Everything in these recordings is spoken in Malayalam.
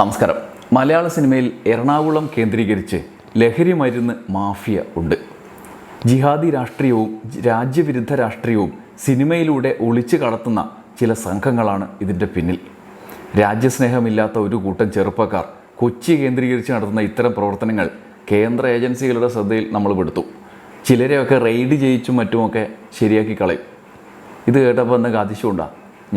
നമസ്കാരം. മലയാള സിനിമയിൽ എറണാകുളം കേന്ദ്രീകരിച്ച് ലഹരി മരുന്ന് മാഫിയ ഉണ്ട്. ജിഹാദി രാഷ്ട്രീയവും രാജ്യവിരുദ്ധ രാഷ്ട്രീയവും സിനിമയിലൂടെ ഒളിച്ചു കടത്തുന്ന ചില സംഘങ്ങളാണ് ഇതിന്റെ പിന്നിൽ. രാജ്യസ്നേഹമില്ലാത്ത ഒരു കൂട്ടം ചെറുപ്പക്കാർ കൊച്ചി കേന്ദ്രീകരിച്ച് നടത്തുന്ന ഇത്തരം പ്രവർത്തനങ്ങൾ കേന്ദ്ര ഏജൻസികളുടെ ശ്രദ്ധയിൽ നമ്മൾ പെടുത്തു. ചിലരെയൊക്കെ റെയ്ഡ് ചെയ്യിച്ചും മറ്റുമൊക്കെ ശരിയാക്കി കളയും. ഇത് കേട്ടപ്പോൾ എന്തെങ്കിലും അതിശയമുണ്ടാ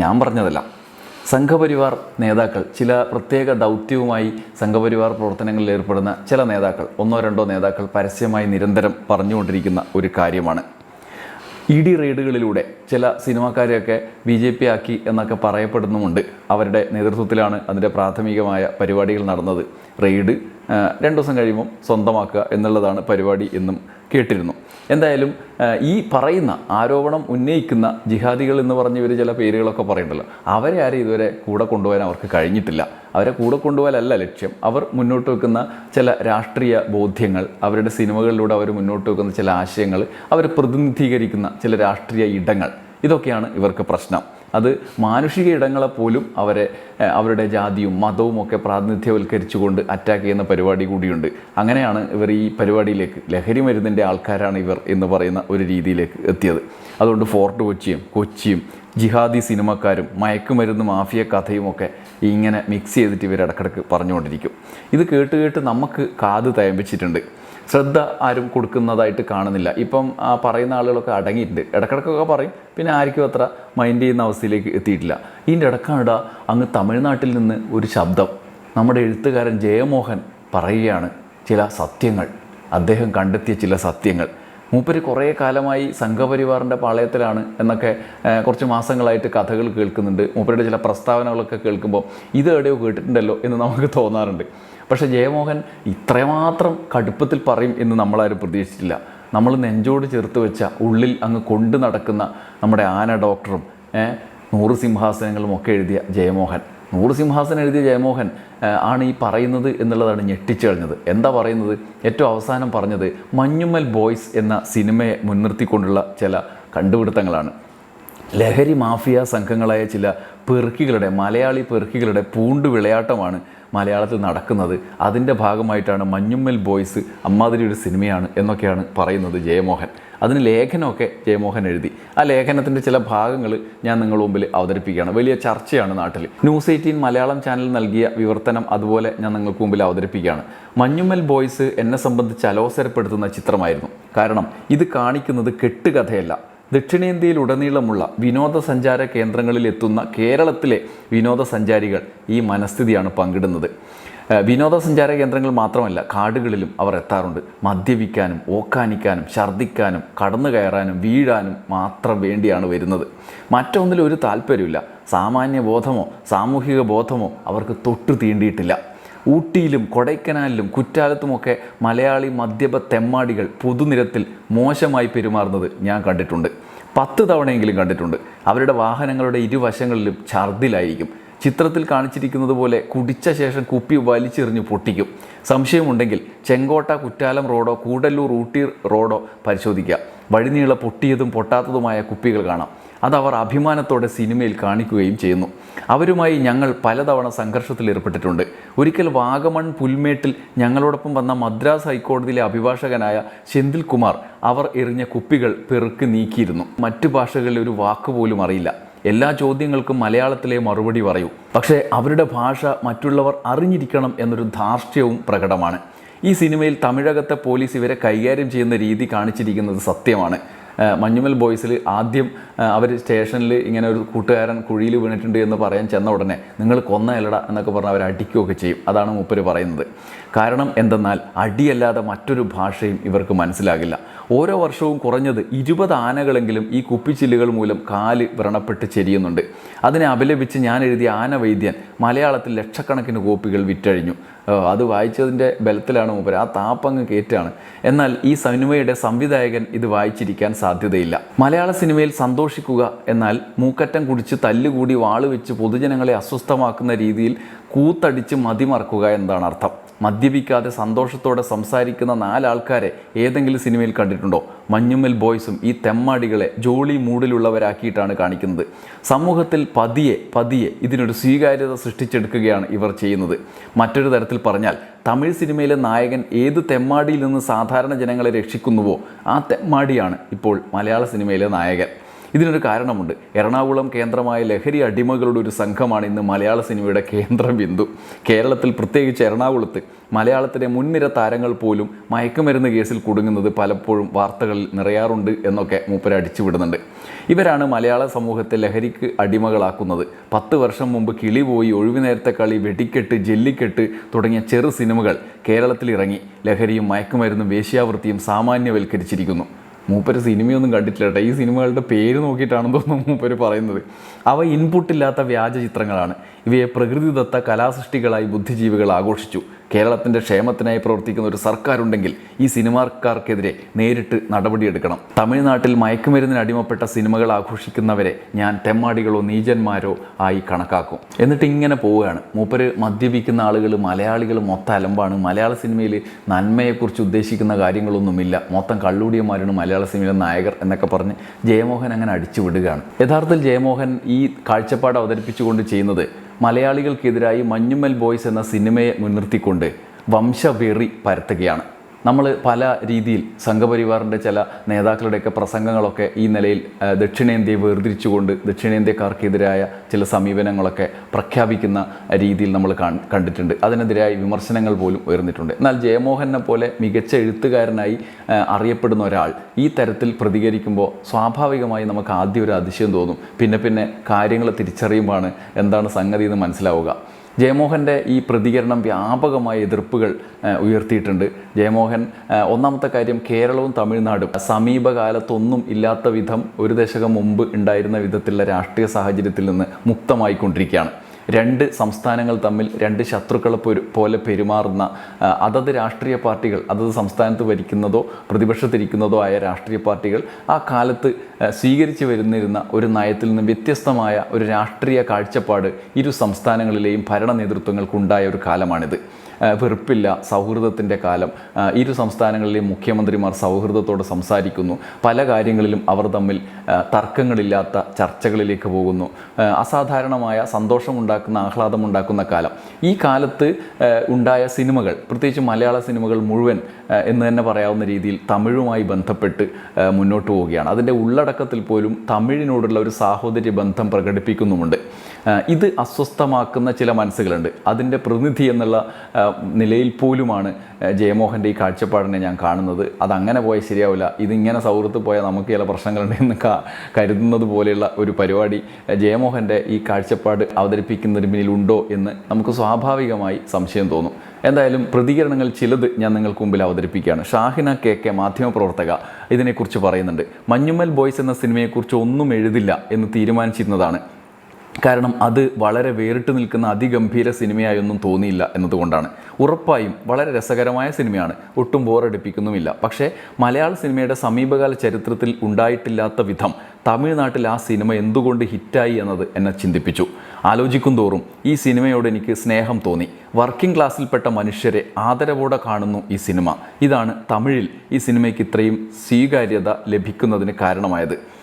ഞാൻ പറഞ്ഞതല്ല. സംഘപരിവാർ നേതാക്കൾ ചില പ്രത്യേക ദൗത്യവുമായി സംഘപരിവാർ പ്രവർത്തനങ്ങളിൽ ഏർപ്പെടുന്ന ചില നേതാക്കൾ ഒന്നോ രണ്ടോ നേതാക്കൾ പരസ്യമായി നിരന്തരം പറഞ്ഞുകൊണ്ടിരിക്കുന്ന ഒരു കാര്യമാണ്. ഇ ഡി റെയ്ഡുകളിലൂടെ ചില സിനിമാക്കാരെയൊക്കെ ബി ജെ പി ആക്കി എന്നൊക്കെ പറയപ്പെടുന്നുമുണ്ട്. അവരുടെ നേതൃത്വത്തിലാണ് അതിന്റെ പ്രാഥമികമായ പരിപാടികൾ നടന്നത്. റെയ്ഡ് രണ്ടു ദിവസം കഴിയുമ്പം സ്വന്തമാക്കുക എന്നുള്ളതാണ് പരിപാടി എന്നും കേട്ടിരുന്നു. എന്തായാലും ഈ പറയുന്ന ആരോപണം ഉന്നയിക്കുന്ന ജിഹാദികൾ എന്ന് പറഞ്ഞ് ഇവർ ചില പേരുകളൊക്കെ പറയണ്ടല്ലോ. അവരെ ആരും ഇതുവരെ കൂടെ കൊണ്ടുപോകാൻ അവർക്ക് കഴിഞ്ഞിട്ടില്ല. അവരെ കൂടെ കൊണ്ടുപോകാനല്ല ലക്ഷ്യം. അവർ മുന്നോട്ട് വെക്കുന്ന ചില രാഷ്ട്രീയ ബോധ്യങ്ങൾ അവരുടെ സിനിമകളിലൂടെ അവർ മുന്നോട്ട് വെക്കുന്ന ചില ആശയങ്ങൾ അവർ പ്രതിനിധീകരിക്കുന്ന ചില രാഷ്ട്രീയ ഇടങ്ങൾ ഇതൊക്കെയാണ് ഇവർക്ക് പ്രശ്നം. അത് മാനുഷിക ഇടങ്ങളെപ്പോലും അവരെ അവരുടെ ജാതിയും മതവും ഒക്കെ പ്രാതിനിധ്യവൽക്കരിച്ചുകൊണ്ട് അറ്റാക്ക് ചെയ്യുന്ന പരിപാടി കൂടിയുണ്ട്. അങ്ങനെയാണ് ഇവർ ഈ പരിപാടിയിലേക്ക് ലഹരി മരുന്നിന്റെ ആൾക്കാരാണ് ഇവർ എന്ന് പറയുന്ന ഒരു രീതിയിലേക്ക് എത്തിയത്. അതുകൊണ്ട് ഫോർട്ട് കൊച്ചിയും കൊച്ചിയും ജിഹാദി സിനിമക്കാരും മയക്കുമരുന്ന് മാഫിയ കഥയും ഒക്കെ ഇങ്ങനെ മിക്സ് ചെയ്തിട്ട് ഇവർ ഇടക്കിടക്ക് പറഞ്ഞുകൊണ്ടിരിക്കും. ഇത് കേട്ട് കേട്ട് നമുക്ക് കാത് തയമ്പിച്ചിട്ടുണ്ട് ശ്രദ്ധ ആരും കൊടുക്കുന്നതായിട്ട് കാണുന്നില്ല. ഇപ്പം പറയുന്ന ആളുകളൊക്കെ അടങ്ങിയിട്ടുണ്ട്. ഇടക്കിടക്കൊക്കെ പറയും പിന്നെ ആർക്കും അത്ര മൈൻഡ് ചെയ്യുന്ന അവസ്ഥയിലേക്ക് എത്തിയിട്ടില്ല. ഇതിന്റെ ഇടക്കാണിട അങ്ങ് തമിഴ്നാട്ടിൽ നിന്ന് ഒരു ശബ്ദം നമ്മുടെ എഴുത്തുകാരൻ ജയമോഹൻ പറയുകയാണ് ചില സത്യങ്ങൾ. അദ്ദേഹം കണ്ടെത്തിയ ചില സത്യങ്ങൾ. മൂപ്പര് കുറേ കാലമായി സംഘപരിവാറിന്റെ പാളയത്തിലാണ് എന്നൊക്കെ കുറച്ച് മാസങ്ങളായിട്ട് കഥകൾ കേൾക്കുന്നുണ്ട്. മൂപ്പരുടെ ചില പ്രസ്താവനകളൊക്കെ കേൾക്കുമ്പോൾ ഇത് എവിടെയോ കേട്ടിട്ടുണ്ടല്ലോ എന്ന് നമുക്ക് തോന്നാറുണ്ട്. പക്ഷേ ജയമോഹൻ ഇത്രമാത്രം കടുപ്പത്തിൽ പറയും എന്ന് നമ്മളാരും പ്രതീക്ഷിച്ചില്ല. നമ്മൾ നെഞ്ചോട് ചേർത്ത് വെച്ച ഉള്ളിൽ അങ്ങ് കൊണ്ടു നടക്കുന്ന നമ്മുടെ ആന ഡോക്ടറും നൂറ് സിംഹാസനങ്ങളും ഒക്കെ എഴുതിയ ജയമോഹൻ. നൂറ് സിംഹാസനം എഴുതിയ ജയമോഹൻ ആണ് ഈ പറയുന്നത് എന്നുള്ളതാണ് ഞെട്ടിച്ചു കളഞ്ഞത്. എന്താ പറയുന്നത്? ഏറ്റവും അവസാനം പറഞ്ഞത് മഞ്ഞുമ്മൽ ബോയ്സ് എന്ന സിനിമയെ മുൻനിർത്തിക്കൊണ്ടുള്ള ചില കണ്ടുപിടുത്തങ്ങളാണ്. ലഹരി മാഫിയ സംഘങ്ങളായ ചില പെറുക്കികളുടെ മലയാളി പെറുക്കികളുടെ പൂണ്ട് വിളയാട്ടമാണ് മലയാളത്തിൽ നടക്കുന്നത്. അതിന്റെ ഭാഗമായിട്ടാണ് മഞ്ഞുമ്മൽ ബോയ്സ് അമ്മാതിരി ഒരു സിനിമയാണ് എന്നൊക്കെയാണ് പറയുന്നത് ജയമോഹൻ. അതിന് ലേഖനമൊക്കെ ജയമോഹൻ എഴുതി. ആ ലേഖനത്തിന്റെ ചില ഭാഗങ്ങൾ ഞാൻ നിങ്ങളുടെ മുമ്പിൽ അവതരിപ്പിക്കുകയാണ്. വലിയ ചർച്ചയാണ് നാട്ടിൽ ന്യൂസ് എയ്റ്റീൻ മലയാളം ചാനൽ നൽകിയ വിവർത്തനം അതുപോലെ ഞാൻ നിങ്ങൾക്ക് മുമ്പിൽ അവതരിപ്പിക്കുകയാണ്. മഞ്ഞുമ്മൽ ബോയ്സ് എന്നെ സംബന്ധിച്ച് അലോസരപ്പെടുത്തുന്ന ചിത്രമായിരുന്നു. കാരണം ഇത് കാണിക്കുന്നത് കെട്ടുകഥയല്ല. ദക്ഷിണേന്ത്യയിലുടനീളമുള്ള വിനോദസഞ്ചാര കേന്ദ്രങ്ങളിൽ എത്തുന്ന കേരളത്തിലെ വിനോദസഞ്ചാരികൾ ഈ മനസ്ഥിതിയാണ് പങ്കിടുന്നത്. വിനോദസഞ്ചാര കേന്ദ്രങ്ങൾ മാത്രമല്ല കാടുകളിലും അവർ എത്താറുണ്ട്. മദ്യപിക്കാനും ഓക്കാനിക്കാനും ഛർദ്ദിക്കാനും കടന്നു കയറാനും വീഴാനും മാത്രം വേണ്ടിയാണ് വരുന്നത്. മറ്റൊന്നിലൊരു താല്പര്യമില്ല സാമാന്യ ബോധമോ സാമൂഹിക ബോധമോ അവർക്ക് തൊട്ടു തീണ്ടിയിട്ടില്ല. ഊട്ടിയിലും കൊടൈക്കനാലിലും കുറ്റാലത്തുമൊക്കെ മലയാളി മദ്യപ തെമ്മാടികൾ പൊതുനിരത്തിൽ മോശമായി പെരുമാറുന്നത് ഞാൻ കണ്ടിട്ടുണ്ട്. പത്ത് തവണയെങ്കിലും കണ്ടിട്ടുണ്ട്. അവരുടെ വാഹനങ്ങളുടെ ഇരുവശങ്ങളിലും ഛർദിലായിരിക്കും. ചിത്രത്തിൽ കാണിച്ചിരിക്കുന്നത് പോലെ കുടിച്ച ശേഷം കുപ്പി വലിച്ചെറിഞ്ഞ് പൊട്ടിക്കും. സംശയമുണ്ടെങ്കിൽ ചെങ്കോട്ട കുറ്റാലം റോഡോ കൂടല്ലൂർ ഊട്ടി റോഡോ പരിശോധിക്കുക വഴിനീള പൊട്ടിയതും പൊട്ടാത്തതുമായ കുപ്പികൾ കാണാം. അതവർ അഭിമാനത്തോടെ സിനിമയിൽ കാണിക്കുകയും ചെയ്യുന്നു. അവരുമായി ഞങ്ങൾ പലതവണ സംഘർഷത്തിൽ ഏർപ്പെട്ടിട്ടുണ്ട്. ഒരിക്കൽ വാഗമൺ പുൽമേട്ടിൽ ഞങ്ങളോടൊപ്പം വന്ന മദ്രാസ് ഹൈക്കോടതിയിലെ അഭിഭാഷകനായ ചെന്തിൽ കുമാർ അവർ എറിഞ്ഞ കുപ്പികൾ പെറുക്കി നീക്കിയിരുന്നു. മറ്റു ഭാഷകളിൽ ഒരു വാക്ക് പോലും അറിയില്ല. എല്ലാ ചോദ്യങ്ങൾക്കും മലയാളത്തിലെ മറുപടി പറയൂ. പക്ഷേ അവരുടെ ഭാഷ മറ്റുള്ളവർ അറിഞ്ഞിരിക്കണം എന്നൊരു ധാർഷ്ട്യവും പ്രകടമാണ്. ഈ സിനിമയിൽ തമിഴകത്തെ പോലീസ് ഇവരെ കൈകാര്യം ചെയ്യുന്ന രീതി കാണിച്ചിരിക്കുന്നത് സത്യമാണ്. മഞ്ഞുമൽ ബോയ്സിൽ ആദ്യം അവർ സ്റ്റേഷനിൽ ഇങ്ങനെ ഒരു കൂട്ടുകാരൻ കുഴിയിൽ വീണിട്ടുണ്ട് എന്ന് പറയാൻ ചെന്ന ഉടനെ നിങ്ങൾ കൊന്നയല്ലട എന്നൊക്കെ പറഞ്ഞ് അവർ അടിക്കുകയൊക്കെ ചെയ്യും. അതാണ് മൂപ്പര് പറയുന്നത്. കാരണം എന്തെന്നാൽ അടിയല്ലാതെ മറ്റൊരു ഭാഷയും ഇവർക്ക് മനസ്സിലാകില്ല. ഓരോ വർഷവും കുറഞ്ഞത് ഇരുപത് ആനകളെങ്കിലും ഈ കുപ്പിച്ചില്ലുകൾ മൂലം കാൽ വ്രണപ്പെട്ട് ചെരിയുന്നുണ്ട്. അതിനെ അപലപിച്ച് ഞാൻ എഴുതിയ ആന വൈദ്യൻ മലയാളത്തിൽ ലക്ഷക്കണക്കിന് കോപ്പികൾ വിറ്റഴിഞ്ഞു. അത് വായിച്ചതിന്റെ ബലത്തിലാണ് മൂപ്പര്. ആ താപ്പങ്ങ് കയറ്റാണ് എന്നാൽ ഈ സിനിമയുടെ സംവിധായകൻ ഇത് വായിച്ചിരിക്കാൻ സാധ്യതയില്ല. മലയാള സിനിമയിൽ സന്തോഷിക്കുക എന്നാൽ മൂക്കറ്റം കുടിച്ച് തല്ലുകൂടി വാളുവെച്ച് പൊതുജനങ്ങളെ അസ്വസ്ഥമാക്കുന്ന രീതിയിൽ കൂത്തടിച്ച് മതിമറക്കുക എന്നതാണ് അർത്ഥം. മദ്യപിക്കാതെ സന്തോഷത്തോടെ സംസാരിക്കുന്ന നാലാൾക്കാരെ ഏതെങ്കിലും സിനിമയിൽ കണ്ടിട്ടുണ്ടോ? മഞ്ഞുമ്മൽ ബോയ്സും ഈ തെമ്മാടികളെ ജോളി മൂഡിലുള്ളവരാക്കിയിട്ടാണ് കാണിക്കുന്നത്. സമൂഹത്തിൽ പതിയെ പതിയെ ഇതിനൊരു സ്വീകാര്യത സൃഷ്ടിച്ചെടുക്കുകയാണ് ഇവർ ചെയ്യുന്നത്. മറ്റൊരു തരത്തിൽ പറഞ്ഞാൽ തമിഴ് സിനിമയിലെ നായകൻ ഏത് തെമ്മാടിയിൽ നിന്ന് സാധാരണ ജനങ്ങളെ രക്ഷിക്കുന്നുവോ ആ തെമ്മാടിയാണ് ഇപ്പോൾ മലയാള സിനിമയിലെ നായകൻ. ഇതിനൊരു കാരണമുണ്ട്. എറണാകുളം കേന്ദ്രമായ ലഹരി അടിമകളുടെ ഒരു സംഘമാണ് ഇന്ന് മലയാള സിനിമയുടെ കേന്ദ്ര ബിന്ദു. കേരളത്തിൽ പ്രത്യേകിച്ച് എറണാകുളത്ത് മലയാളത്തിലെ മുൻനിര താരങ്ങൾ പോലും മയക്കുമരുന്ന് കേസിൽ കുടുങ്ങുന്നത് പലപ്പോഴും വാർത്തകളിൽ നിറയാറുണ്ട് എന്നൊക്കെ മൂപ്പര അടിച്ചുവിടുന്നുണ്ട്. ഇവരാണ് മലയാള സമൂഹത്തെ ലഹരിക്ക് അടിമകളാക്കുന്നത്. പത്ത് വർഷം മുമ്പ് കിളി പോയി ഒഴിവു നേരത്തെ കളി വെടിക്കെട്ട് ജെല്ലിക്കെട്ട് തുടങ്ങിയ ചെറു സിനിമകൾ കേരളത്തിൽ ഇറങ്ങി ലഹരിയും മയക്കുമരുന്നും വേശ്യാവൃത്തിയും സാമാന്യവൽക്കരിച്ചിരിക്കുന്നു. മൂപ്പര് സിനിമയൊന്നും കണ്ടിട്ടില്ല കേട്ടോ ഈ സിനിമകളുടെ പേര് നോക്കിയിട്ടാണെന്ന് തോന്നുന്നു മൂപ്പര് പറയുന്നത്. അവ ഇൻപുട്ടില്ലാത്ത വ്യാജ ചിത്രങ്ങളാണ്. ഇവയെ പ്രകൃതിദത്ത കലാസൃഷ്ടികളായി ബുദ്ധിജീവികൾ ആഘോഷിച്ചു. കേരളത്തിന്റെ ക്ഷേമത്തിനായി പ്രവർത്തിക്കുന്ന ഒരു സർക്കാരുണ്ടെങ്കിൽ ഈ സിനിമാക്കാർക്കെതിരെ നേരിട്ട് നടപടിയെടുക്കണം. തമിഴ്നാട്ടിൽ മയക്കുമരുന്നിന് അടിമപ്പെട്ട സിനിമകൾ ആഘോഷിക്കുന്നവരെ ഞാൻ തെമ്മാടികളോ നീചന്മാരോ ആയി കണക്കാക്കും. എന്നിട്ട് ഇങ്ങനെ പോവുകയാണ്. മൂപ്പര് മദ്യപിക്കുന്ന ആളുകൾ മലയാളികൾ മൊത്തം അലമ്പാണ്. മലയാള സിനിമയിൽ നന്മയെക്കുറിച്ച് ഉദ്ദേശിക്കുന്ന കാര്യങ്ങളൊന്നുമില്ല. മൊത്തം കള്ളൂടിയന്മാരാണ് മലയാള സിനിമയിലെ നായകർ എന്നൊക്കെ പറഞ്ഞ് ജയമോഹൻ അങ്ങനെ അടിച്ചു വിടുകയാണ് യഥാർത്ഥത്തിൽ ജയമോഹൻ ഈ കാഴ്ചപ്പാട് അവതരിപ്പിച്ചുകൊണ്ട് ചെയ്യുന്നത് മലയാളികൾക്കെതിരായി മഞ്ഞുമ്മൽ ബോയ്സ് എന്ന സിനിമയെ മുൻനിർത്തിക്കൊണ്ട് വംശവെറി പരത്തുകയാണ്. നമ്മൾ പല രീതിയിൽ സംഘപരിവാറിന്റെ ചില നേതാക്കളുടെയൊക്കെ പ്രസംഗങ്ങളൊക്കെ ഈ നിലയിൽ ദക്ഷിണേന്ത്യയെ വേർതിരിച്ചുകൊണ്ട് ദക്ഷിണേന്ത്യക്കാർക്കെതിരായ ചില സമീപനങ്ങളൊക്കെ പ്രഖ്യാപിക്കുന്ന രീതിയിൽ നമ്മൾ കണ്ടിട്ടുണ്ട്. അതിനെതിരായ വിമർശനങ്ങൾ പോലും ഉയർന്നിട്ടുണ്ട്. എന്നാൽ ജയമോഹനെ പോലെ മികച്ച എഴുത്തുകാരനായി അറിയപ്പെടുന്ന ഒരാൾ ഈ തരത്തിൽ പ്രതികരിക്കുമ്പോൾ സ്വാഭാവികമായി നമുക്ക് ആദ്യം ഒരു അതിശയം തോന്നും. പിന്നെ പിന്നെ കാര്യങ്ങൾ തിരിച്ചറിയുമ്പോഴാണ് എന്താണ് സംഗതി എന്ന് മനസ്സിലാവുക. ജയമോഹന്റെ ഈ പ്രതികരണം വ്യാപകമായ എതിർപ്പുകൾ ഉയർത്തിയിട്ടുണ്ട്. ജയമോഹൻ ഒന്നാമത്തെ കാര്യം കേരളവും തമിഴ്നാടും സമീപകാലത്തൊന്നും ഇല്ലാത്ത വിധം ഒരു ദശകം മുമ്പ് ഉണ്ടായിരുന്ന വിധത്തിലുള്ള രാഷ്ട്രീയ സാഹചര്യത്തിൽ നിന്ന് മുക്തമായിക്കൊണ്ടിരിക്കുകയാണ്. രണ്ട് സംസ്ഥാനങ്ങൾ തമ്മിൽ രണ്ട് ശത്രുക്കളെ പോലെ പെരുമാറുന്ന അതത് രാഷ്ട്രീയ പാർട്ടികൾ അതത് സംസ്ഥാനത്ത് ഭരിക്കുന്നതോ പ്രതിപക്ഷത്തിരിക്കുന്നതോ ആയ രാഷ്ട്രീയ പാർട്ടികൾ ആ കാലത്ത് സ്വീകരിച്ചു വരുന്നിരുന്ന ഒരു നയത്തിൽ നിന്ന് വ്യത്യസ്തമായ ഒരു രാഷ്ട്രീയ കാഴ്ചപ്പാട് ഇരു സംസ്ഥാനങ്ങളിലെയും ഭരണ നേതൃത്വങ്ങൾക്കുണ്ടായ ഒരു കാലമാണിത്. വെറുപ്പില്ല സൗഹൃദത്തിന്റെ കാലം. ഇരു സംസ്ഥാനങ്ങളിലെയും മുഖ്യമന്ത്രിമാർ സൗഹൃദത്തോടെ സംസാരിക്കുന്നു. പല കാര്യങ്ങളിലും അവർ തമ്മിൽ തർക്കങ്ങളില്ലാത്ത ചർച്ചകളിലേക്ക് പോകുന്നു. അസാധാരണമായ സന്തോഷമുണ്ടാക്കുന്ന ആഹ്ലാദമുണ്ടാക്കുന്ന കാലം. ഈ കാലത്ത് ഉണ്ടായ സിനിമകൾ പ്രത്യേകിച്ച് മലയാള സിനിമകൾ മുഴുവൻ എന്ന് തന്നെ പറയാവുന്ന രീതിയിൽ തമിഴുമായി ബന്ധപ്പെട്ട് മുന്നോട്ട് പോവുകയാണ്. അതിന്റെ ഉള്ളടക്കത്തിൽ പോലും തമിഴിനോടുള്ള ഒരു സാഹോദര്യ ബന്ധം പ്രകടിപ്പിക്കുന്നുമുണ്ട്. ഇത് അസ്വസ്ഥമാക്കുന്ന ചില മനസ്സുകളുണ്ട്. അതിന്റെ പ്രതിനിധി എന്നുള്ള നിലയിൽ പോലുമാണ് ജയമോഹന്റെ ഈ കാഴ്ചപ്പാടിനെ ഞാൻ കാണുന്നത്. അതങ്ങനെ പോയാൽ ശരിയാവില്ല. ഇതിങ്ങനെ സൗഹൃദത്ത് പോയാൽ നമുക്ക് ചില പ്രശ്നങ്ങളുണ്ടെന്ന് കരുതുന്നത് പോലെയുള്ള ഒരു പരിപാടി ജയമോഹന്റെ ഈ കാഴ്ചപ്പാട് അവതരിപ്പിക്കുന്നതിന് പിന്നിലുണ്ടോ എന്ന് നമുക്ക് സ്വാഭാവികമായി സംശയം തോന്നും. എന്തായാലും പ്രതികരണങ്ങൾ ചിലത് ഞാൻ നിങ്ങൾക്ക് മുമ്പിൽ അവതരിപ്പിക്കുകയാണ്. ഷാഹിന കെ കെ മാധ്യമപ്രവർത്തക ഇതിനെക്കുറിച്ച് പറയുന്നുണ്ട്. മഞ്ഞുമ്മൽ ബോയ്സ് എന്ന സിനിമയെക്കുറിച്ച് ഒന്നും എഴുതില്ല എന്ന് തീരുമാനിച്ചിരുന്നതാണ്. കാരണം അത് വളരെ വേറിട്ട് നിൽക്കുന്ന അതിഗംഭീര സിനിമയായൊന്നും തോന്നിയില്ല എന്നതുകൊണ്ടാണ്. ഉറപ്പായും വളരെ രസകരമായ സിനിമയാണ്. ഒട്ടും ബോറടിപ്പിക്കുന്നുമില്ല. പക്ഷേ മലയാള സിനിമയുടെ സമീപകാല ചരിത്രത്തിൽ ഉണ്ടായിട്ടില്ലാത്ത വിധം തമിഴ്നാട്ടിൽ ആ സിനിമ എന്തുകൊണ്ട് ഹിറ്റായി എന്നത് എന്നെ ചിന്തിപ്പിച്ചു. ആലോചിക്കും തോറും ഈ സിനിമയോട് എനിക്ക് സ്നേഹം തോന്നി. വർക്കിംഗ് ക്ലാസ്സിൽപ്പെട്ട മനുഷ്യരെ ആദരവോടെ കാണുന്നു ഈ സിനിമ. ഇതാണ് തമിഴിൽ ഈ സിനിമയ്ക്ക് ഇത്രയും സ്വീകാര്യത ലഭിക്കുന്നതിന് കാരണമായത്.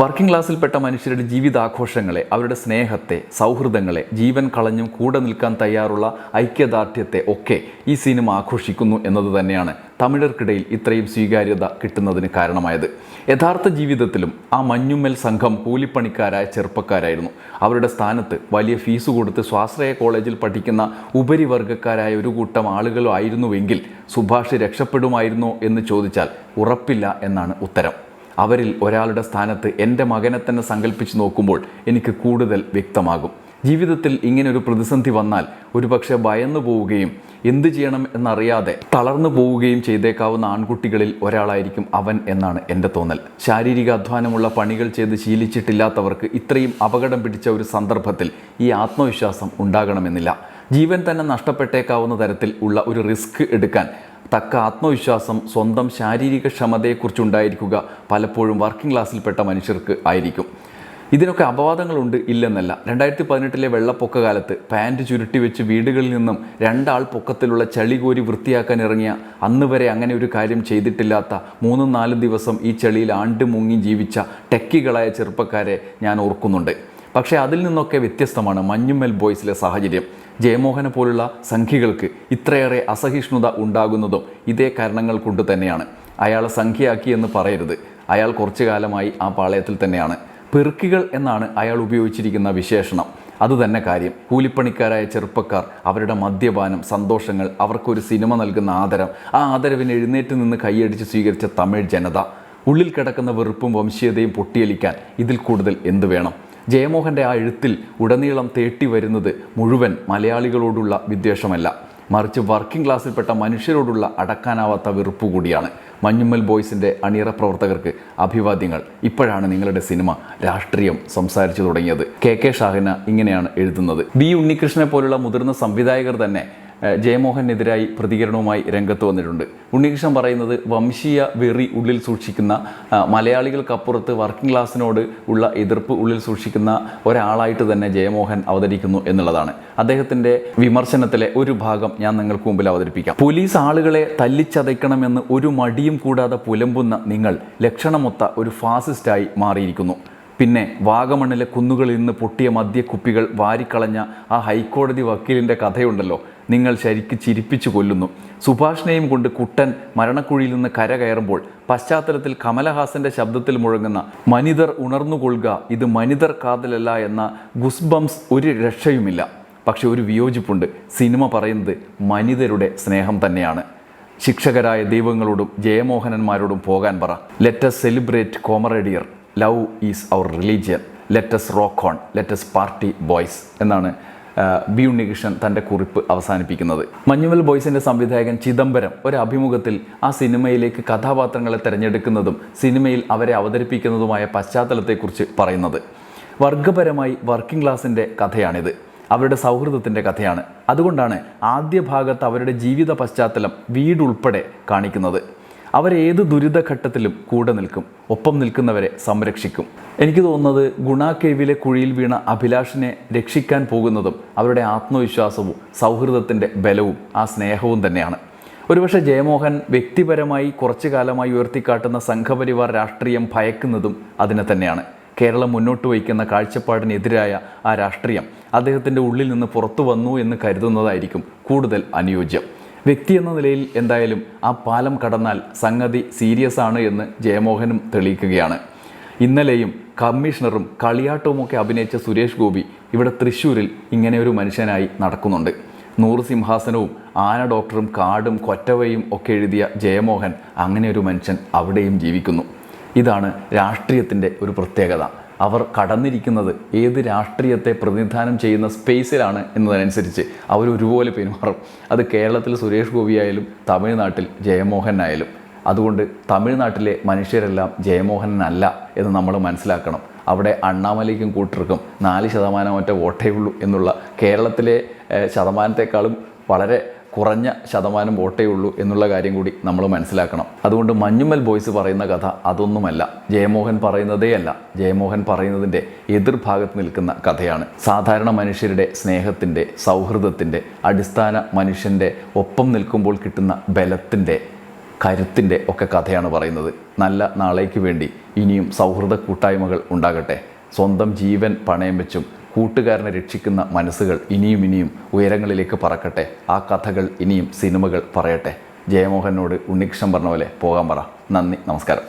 വർക്കിംഗ് ക്ലാസ്സിൽപ്പെട്ട മനുഷ്യരുടെ ജീവിതാഘോഷങ്ങളെ അവരുടെ സ്നേഹത്തെ സൗഹൃദങ്ങളെ ജീവൻ കളഞ്ഞും കൂടെ നിൽക്കാൻ തയ്യാറുള്ള ഐക്യദാർഢ്യത്തെ ഒക്കെ ഈ സിനിമ ആഘോഷിക്കുന്നു എന്നത് തന്നെയാണ് തമിഴർക്കിടയിൽ ഇത്രയും സ്വീകാര്യത കിട്ടുന്നതിന് കാരണമായത്. യഥാർത്ഥ ജീവിതത്തിലും ആ മഞ്ഞുമ്മൽ സംഘം കൂലിപ്പണിക്കാരായ ചെറുപ്പക്കാരായിരുന്നു. അവരുടെ സ്ഥാനത്ത് വലിയ ഫീസ് കൊടുത്ത് സ്വാശ്രയ കോളേജിൽ പഠിക്കുന്ന ഉപരിവർഗക്കാരായ ഒരു കൂട്ടം ആളുകളോ ആയിരുന്നുവെങ്കിൽ സുഭാഷ് രക്ഷപ്പെടുമായിരുന്നോ എന്ന് ചോദിച്ചാൽ ഉറപ്പില്ല എന്നാണ് ഉത്തരം. അവരിൽ ഒരാളുടെ സ്ഥാനത്ത് എന്റെ മകനെ തന്നെ സങ്കല്പിച്ച് നോക്കുമ്പോൾ എനിക്ക് കൂടുതൽ വ്യക്തമാകും. ജീവിതത്തിൽ ഇങ്ങനെ ഒരു പ്രതിസന്ധി വന്നാൽ ഒരുപക്ഷെ ഭയന്നു പോവുകയും എന്തു ചെയ്യണം എന്നറിയാതെ തളർന്നു പോവുകയും ചെയ്തേക്കാവുന്ന ആൺകുട്ടികളിൽ ഒരാളായിരിക്കും അവൻ എന്നാണ് എന്റെ തോന്നൽ. ശാരീരിക അധ്വാനമുള്ള പണികൾ ചെയ്ത് ശീലിച്ചിട്ടില്ലാത്തവർക്ക് ഇത്രയും അപകടം പിടിച്ച ഒരു സന്ദർഭത്തിൽ ഈ ആത്മവിശ്വാസം ഉണ്ടാകണമെന്നില്ല. ജീവൻ തന്നെ നഷ്ടപ്പെട്ടേക്കാവുന്ന തരത്തിൽ ഉള്ള ഒരു റിസ്ക് എടുക്കാൻ തക്ക ആത്മവിശ്വാസം സ്വന്തം ശാരീരിക ക്ഷമതയെക്കുറിച്ചുണ്ടായിരിക്കുക പലപ്പോഴും വർക്കിംഗ് ക്ലാസ്സിൽപ്പെട്ട മനുഷ്യർക്ക് ആയിരിക്കും. ഇതിനൊക്കെ അപവാദങ്ങളുണ്ട് ഇല്ലെന്നല്ല. രണ്ടായിരത്തി പതിനെട്ടിലെ വെള്ളപ്പൊക്ക കാലത്ത് പാന്റ് ചുരുട്ടി വെച്ച് വീടുകളിൽ നിന്നും രണ്ടാൾ പൊക്കത്തിലുള്ള ചളി കോരി വൃത്തിയാക്കാൻ ഇറങ്ങിയ അന്ന് വരെ അങ്ങനെ ഒരു കാര്യം ചെയ്തിട്ടില്ലാത്ത മൂന്നും നാലും ദിവസം ഈ ചളിയിൽ ആണ്ട് മുങ്ങി ജീവിച്ച ടെക്കികളായ ചെറുപ്പക്കാരെ ഞാൻ ഓർക്കുന്നുണ്ട്. പക്ഷേ അതിൽ നിന്നൊക്കെ വ്യത്യസ്തമാണ് മഞ്ഞുമ്മൽ ബോയ്സിലെ സാഹചര്യം. ജയമോഹനെ പോലുള്ള സംഖ്യകൾക്ക് ഇത്രയേറെ അസഹിഷ്ണുത ഉണ്ടാകുന്നതും ഇതേ കാരണങ്ങൾ കൊണ്ട് തന്നെയാണ്. അയാളെ സംഖ്യയാക്കി എന്ന് പറയരുത്. അയാൾ കുറച്ചു കാലമായി ആ പാളയത്തിൽ തന്നെയാണ്. പെറുക്കികൾ എന്നാണ് അയാൾ ഉപയോഗിച്ചിരിക്കുന്ന വിശേഷണം. അതുതന്നെ കാര്യം. കൂലിപ്പണിക്കാരായ ചെറുപ്പക്കാർ അവരുടെ മദ്യപാനം സന്തോഷങ്ങൾ അവർക്കൊരു സിനിമ നൽകുന്ന ആദരം ആ ആദരവിന് എഴുന്നേറ്റ് നിന്ന് കൈയടിച്ച് സ്വീകരിച്ച തമിഴ് ജനത. ഉള്ളിൽ കിടക്കുന്ന വെറുപ്പും വംശീയതയും പൊട്ടിയലിക്കാൻ ഇതിൽ കൂടുതൽ എന്തു വേണം? ജയമോഹന്റെ ആ എഴുത്തിൽ ഉടനീളം തേട്ടി വരുന്നത് മുഴുവൻ മലയാളികളോടുള്ള വിദ്വേഷമല്ല. മറിച്ച് വർക്കിംഗ് ക്ലാസ്സിൽപ്പെട്ട മനുഷ്യരോടുള്ള അടക്കാനാവാത്ത വെറുപ്പ് കൂടിയാണ്. മഞ്ഞുമ്മൽ ബോയ്സിന്റെ അണിയറ പ്രവർത്തകർക്ക് അഭിവാദ്യങ്ങൾ. ഇപ്പോഴാണ് നിങ്ങളുടെ സിനിമ രാഷ്ട്രീയം സംസാരിച്ചു തുടങ്ങിയത്. കെ കെ ഷാഹിന ഇങ്ങനെയാണ് എഴുതുന്നത്. ബി ഉണ്ണികൃഷ്ണനെ പോലുള്ള മുതിർന്ന സംവിധായകർ തന്നെ ജയമോഹനെതിരായി പ്രതികരണവുമായി രംഗത്ത് വന്നിട്ടുണ്ട്. ഉണ്ണികൃഷ്ണൻ പറയുന്നത് വംശീയ വെറി ഉള്ളിൽ സൂക്ഷിക്കുന്ന മലയാളികൾക്കപ്പുറത്ത് വർക്കിംഗ് ക്ലാസ്സിനോട് ഉള്ള എതിർപ്പ് ഉള്ളിൽ സൂക്ഷിക്കുന്ന ഒരാളായിട്ട് തന്നെ ജയമോഹൻ അവതരിക്കുന്നു എന്നുള്ളതാണ്. അദ്ദേഹത്തിന്റെ വിമർശനത്തിലെ ഒരു ഭാഗം ഞാൻ നിങ്ങൾക്ക് മുമ്പിൽ അവതരിപ്പിക്കാം. പോലീസ് ആളുകളെ തല്ലിച്ചതയ്ക്കണമെന്ന് ഒരു മടിയും കൂടാതെ പുലമ്പുന്ന നിങ്ങൾ ലക്ഷണമൊത്ത ഒരു ഫാസിസ്റ്റായി മാറിയിരിക്കുന്നു. പിന്നെ വാഗമണ്ണിലെ കുന്നുകളിൽ നിന്ന് പൊട്ടിയ മദ്യക്കുപ്പികൾ വാരിക്കളഞ്ഞ ആ ഹൈക്കോടതി വക്കീലിന്റെ കഥയുണ്ടല്ലോ. നിങ്ങൾ ശരിക്ക് ചിരിപ്പിച്ചു കൊല്ലുന്നു. സുഭാഷിനെയും കൊണ്ട് കുട്ടൻ മരണക്കുഴിയിൽ നിന്ന് കര കയറുമ്പോൾ പശ്ചാത്തലത്തിൽ കമലഹാസന്റെ ശബ്ദത്തിൽ മുഴങ്ങുന്ന മനിതർ ഉണർന്നുകൊള്ളുക ഇത് മനിതർ കാതലല്ല എന്ന ഗുസ്ബംസ് ഒരു രക്ഷയുമില്ല. പക്ഷെ ഒരു വിയോജിപ്പുണ്ട്. സിനിമ പറയുന്നത് മനിതരുടെ സ്നേഹം തന്നെയാണ്. ശിക്ഷകരായ ദൈവങ്ങളോടും ജയമോഹനന്മാരോടും പോകാൻ പറ. Let's celebrate camaraderie love is our religion let's rock on let's party boys എന്നാണ് ബി ഉണ്ണികൃഷ്ണൻ തന്റെ കുറിപ്പ് അവസാനിപ്പിക്കുന്നത്. മഞ്ഞുമൽ ബോയ്സിന്റെ സംവിധായകൻ ചിദംബരം ഒരു അഭിമുഖത്തിൽ ആ സിനിമയിലേക്ക് കഥാപാത്രങ്ങളെ തിരഞ്ഞെടുക്കുന്നതും സിനിമയിൽ അവരെ അവതരിപ്പിക്കുന്നതുമായ പശ്ചാത്തലത്തെക്കുറിച്ച് പറയുന്നത്. വർഗപരമായി വർക്കിംഗ് ക്ലാസിന്റെ കഥയാണിത്. അവരുടെ സൗഹൃദത്തിന്റെ കഥയാണ്. അതുകൊണ്ടാണ് ആദ്യ ഭാഗത്ത് അവരുടെ ജീവിത പശ്ചാത്തലം വീടുൾപ്പെടെ കാണിക്കുന്നത്. അവരേത് ദുരിതഘട്ടത്തിലും കൂടെ നിൽക്കും ഒപ്പം നിൽക്കുന്നവരെ സംരക്ഷിക്കും. എനിക്ക് തോന്നുന്നത് ഗുണ കേവിലെ കുഴിയിൽ വീണ അഭിലാഷിനെ രക്ഷിക്കാൻ പോകുന്നതും അവരുടെ ആത്മവിശ്വാസവും സൗഹൃദത്തിന്റെ ബലവും ആ സ്നേഹവും തന്നെയാണ്. ഒരുപക്ഷെ ജയമോഹൻ വ്യക്തിപരമായി കുറച്ചു കാലമായി ഉയർത്തിക്കാട്ടുന്ന സംഘപരിവാർ രാഷ്ട്രീയം ഭയക്കുന്നതും അതിനെ തന്നെയാണ്. കേരളം മുന്നോട്ട് വയ്ക്കുന്ന കാഴ്ചപ്പാടിനെതിരായ ആ രാഷ്ട്രീയം അദ്ദേഹത്തിന്റെ ഉള്ളിൽ നിന്ന് പുറത്തു വന്നു എന്ന് കരുതുന്നതായിരിക്കും കൂടുതൽ അനുയോജ്യം. വ്യക്തി എന്ന നിലയിൽ എന്തായാലും ആ പാലം കടന്നാൽ സംഗതി സീരിയസ് ആണ് എന്ന് ജയമോഹനും തെളിയിക്കുകയാണ്. ഇന്നലെയും കമ്മീഷണറും കളിയാട്ടവുമൊക്കെ അഭിനയിച്ച സുരേഷ് ഗോപി ഇവിടെ തൃശ്ശൂരിൽ ഇങ്ങനെ ഒരു മനുഷ്യനായി നടക്കുന്നുണ്ട്. നൂറ് സിംഹാസനവും ആന ഡോക്ടറും കാടും കൊറ്റവയും ഒക്കെ എഴുതിയ ജയമോഹൻ അങ്ങനെ ഒരു മനുഷ്യൻ അവിടെയും ജീവിക്കുന്നു. ഇതാണ് രാഷ്ട്രീയത്തിന്റെ ഒരു പ്രത്യേകത. അവർ കടന്നിരിക്കുന്നത് ഏത് രാഷ്ട്രീയത്തെ പ്രതിനിധാനം ചെയ്യുന്ന സ്പേസിലാണ് എന്നതനുസരിച്ച് അവർ ഒരുപോലെ പെരുമാറും. അത് കേരളത്തിൽ സുരേഷ് ഗോപിയായാലും തമിഴ്നാട്ടിൽ ജയമോഹൻ ആയാലും. അതുകൊണ്ട് തമിഴ്നാട്ടിലെ മനുഷ്യരെല്ലാം ജയമോഹനല്ല എന്ന് നമ്മൾ മനസ്സിലാക്കണം. അവിടെ അണ്ണാമലയ്ക്കും കൂട്ടർക്കും നാല് ശതമാനം ഒറ്റ വോട്ടേ ഉള്ളൂ എന്നുള്ള കേരളത്തിലെ ശതമാനത്തെക്കാളും വളരെ കുറഞ്ഞ ശതമാനം വോട്ടേ ഉള്ളൂ എന്നുള്ള കാര്യം കൂടി നമ്മൾ മനസ്സിലാക്കണം. അതുകൊണ്ട് മഞ്ഞുമ്മൽ ബോയ്സ് പറയുന്ന കഥ അതൊന്നുമല്ല. ജയമോഹൻ പറയുന്നതേ അല്ല. ജയമോഹൻ പറയുന്നതിന്റെ എതിർഭാഗത്ത് നിൽക്കുന്ന കഥയാണ്. സാധാരണ മനുഷ്യരുടെ സ്നേഹത്തിന്റെ സൗഹൃദത്തിന്റെ അടിസ്ഥാന മനുഷ്യന്റെ ഒപ്പം നിൽക്കുമ്പോൾ കിട്ടുന്ന ബലത്തിന്റെ കരുത്തിന്റെ ഒക്കെ കഥയാണ് പറയുന്നത്. നല്ല നാളേക്ക് വേണ്ടി ഇനിയും സൗഹൃദ കൂട്ടായ്മകൾ ഉണ്ടാകട്ടെ. സ്വന്തം ജീവൻ പണയം വെച്ചും കൂട്ടുകാരനെ രക്ഷിക്കുന്ന മനസ്സുകൾ ഇനിയും ഇനിയും ഉയരങ്ങളിലേക്ക് പറക്കട്ടെ. ആ കഥകൾ ഇനിയും സിനിമകൾ പറയട്ടെ. ജയമോഹനോട് ഉണ്ണികൃഷ്ണൻ പറഞ്ഞ പോലെ പോകാൻ പറ. നന്ദി നമസ്കാരം.